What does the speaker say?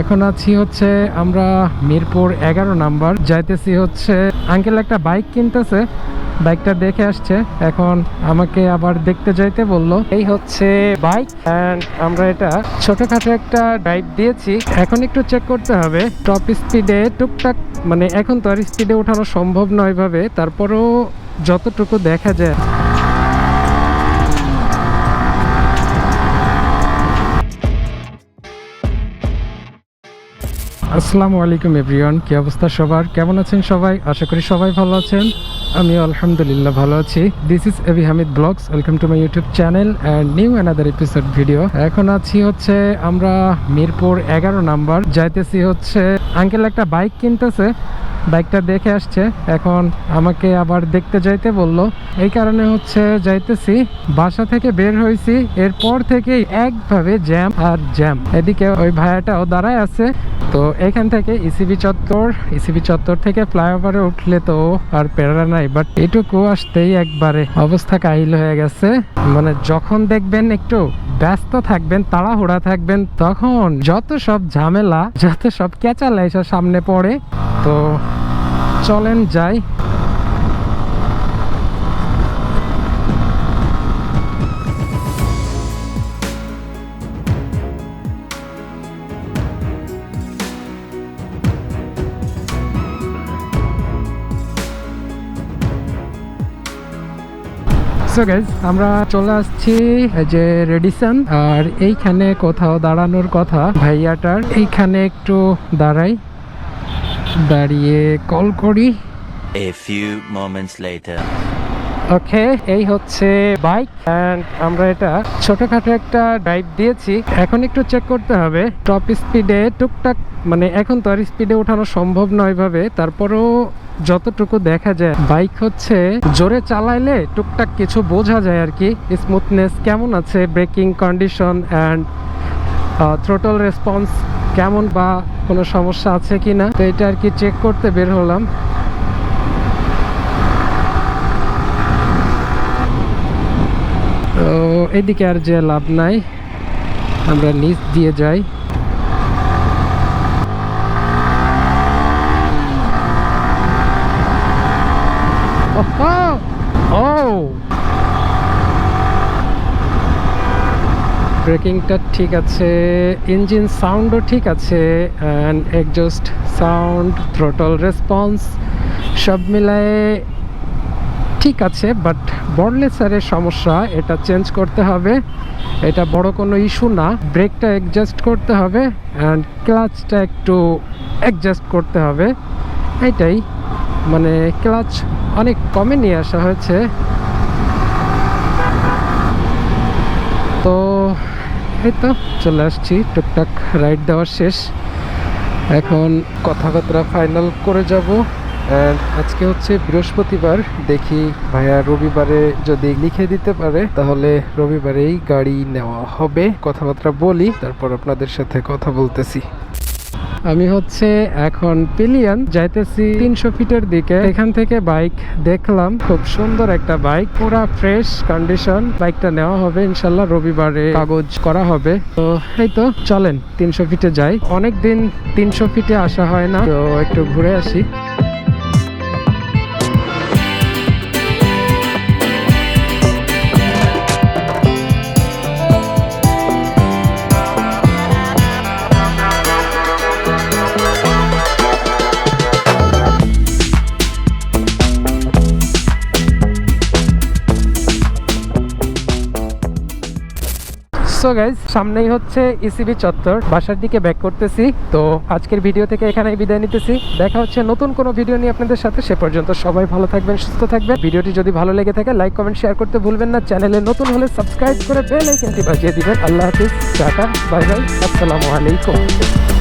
এখন আছি হচ্ছে আমরা মিরপুর এগারো নাম্বার। যাইতেছি হচ্ছে, আঙ্কেল একটা বাইক কিনতেছে, বাইকটা দেখে আসছে। এখন আমাকে আবার দেখতে যাইতে বলল। এই হচ্ছে বাইক অ্যান্ড আমরা এটা ছোটখাটো একটা ড্রাইভ দিয়েছি। এখন একটু চেক করতে হবে টপ স্পিডে টুকটাক মানে এখন তো আর স্পিডে ওঠানো সম্ভব নয় ভাবে তারপরেও যতটুকু দেখা যায়। আসসালামু আলাইকুম এভরিওয়ান কি অবস্থা সবার? কেমন আছেন সবাই? আশা করি সবাই ভালো আছেন। আমি আলহামদুলিল্লাহ ভালো আছি। This is A B Hamid blogs welcome to my YouTube channel and new another episode video এখন আছি হচ্ছে আমরা মিরপুর এগারো নাম্বার। যাইতেছি হচ্ছে আঙ্কেল একটা বাইক কিনতেছে। বাইকটা দেখে আসছে। এখন আমাকে আবার দেখতে যাইতে বলল। এই কারণে হচ্ছে যাইতেছি। বাসা থেকে বের হয়েছি এরপর থেকেই একভাবে জ্যাম আর জ্যাম এদিকে ওই ভাইয়াটাও দাঁড়ায় আছে। তো এখান থেকে ইসিবি চত্বর ইসিবি চত্বর থেকে ফ্লাইওভারে উঠলে তো আর প্যারা নাই বাট এটুকু আসতেই একবারে অবস্থা কাহিল হয়ে গেছে। মানে যখন দেখবেন একটু ব্যস্ত থাকবেন, তাড়াহুড়া থাকবেন, তখন যত সব ঝামেলা, যত সব কেঁচালা এসব সামনে পড়ে, তো চলেন যাই। আমরা চলে আসছি যে রেডিসন আর এইখানে কোথাও দাঁড়ানোর কথা ভাইয়াটার এইখানে একটু দাঁড়াই, দাঁড়িয়ে কল করি A few moments later. ওকে, এই হচ্ছে বাইক অ্যান্ড আমরা এটা ছোটখাটো একটা ড্রাইভ দিয়েছি। এখন একটু চেক করতে হবে। টপ স্পিডে টুকটাক মানে এখন তো আর স্পিডে ওঠানো সম্ভব নয় ভাবে তারপরেও যতটুকু দেখা যায় বাইক হচ্ছে জোরে চালাইলে টুকটাক কিছু বোঝা যায় আর কি। স্মুথনেস কেমন আছে braking condition and throttle response কেমন বা কোনো সমস্যা আছে কি না তো এটা আর কি চেক করতে বের হলাম। তো এদিকে আর যে লাভ নাই, আমরা নিচ দিয়ে যাই। ব্রেকিংটা ঠিক আছে, ইঞ্জিন সাউন্ডও ঠিক আছে and exhaust sound throttle response সব মিলায়ে ঠিক আছে বাট বর্ডলেসারের সমস্যা, এটা চেঞ্জ করতে হবে। এটা বড় কোনো ইস্যু না। ব্রেকটা অ্যাডজাস্ট করতে হবে অ্যান্ড ক্লাচটা একটু অ্যাডজাস্ট করতে হবে। এটাই মানে ক্লাচ অনেক কমে নিয়ে আসা হয়েছে। তো এই তো চলে আসছি। টুকটাক রাইড দেওয়ার শেষ। এখন কথাবার্তা ফাইনাল করে যাব। আজকে হচ্ছে বৃহস্পতিবার। দেখি ভাইয়া রবিবারে যদি লিখে দিতে পারে, তাহলে রবিবারেই গাড়ি নেওয়া হবে। কথাবার্তা বলি, তারপর আপনাদের সাথে কথা বলতেছি। আমি হচ্ছে এখন পিলিয়ন, যাইতেছি তিনশো ফিটের দিকে। এখান থেকে বাইক দেখলাম, খুব সুন্দর একটা বাইক, পুরা ফ্রেশ কন্ডিশন। বাইকটা নেওয়া হবে, ইনশাল্লাহ রবিবারে কাগজ করা হবে। তো এই তো, চলেন, তিনশো ফিটে যাই। অনেক দিন তিনশো ফিটে আসা হয় না, তো একটু ঘুরে আসি। সো গাইজ সামনেই হচ্ছে ইসিবি চত্বর। বাসার দিকে ব্যাক করতেছি। তো আজকের ভিডিও থেকে এখানেই বিদায় নিতেছি। দেখা হচ্ছে নতুন কোনো ভিডিও নিয়ে আপনাদের সাথে। সে পর্যন্ত সবাই ভালো থাকবেন, সুস্থ থাকবেন। ভিডিওটি যদি ভালো লেগে থাকে লাইক কমেন্ট শেয়ার করতে ভুলবেন না। চ্যানেলে নতুন হলে সাবস্ক্রাইব করে বেল আইকনটি বাজিয়ে দিবেন। আল্লাহ হাফিজ, টাটা বাই বাই আসসালামু আলাইকুম।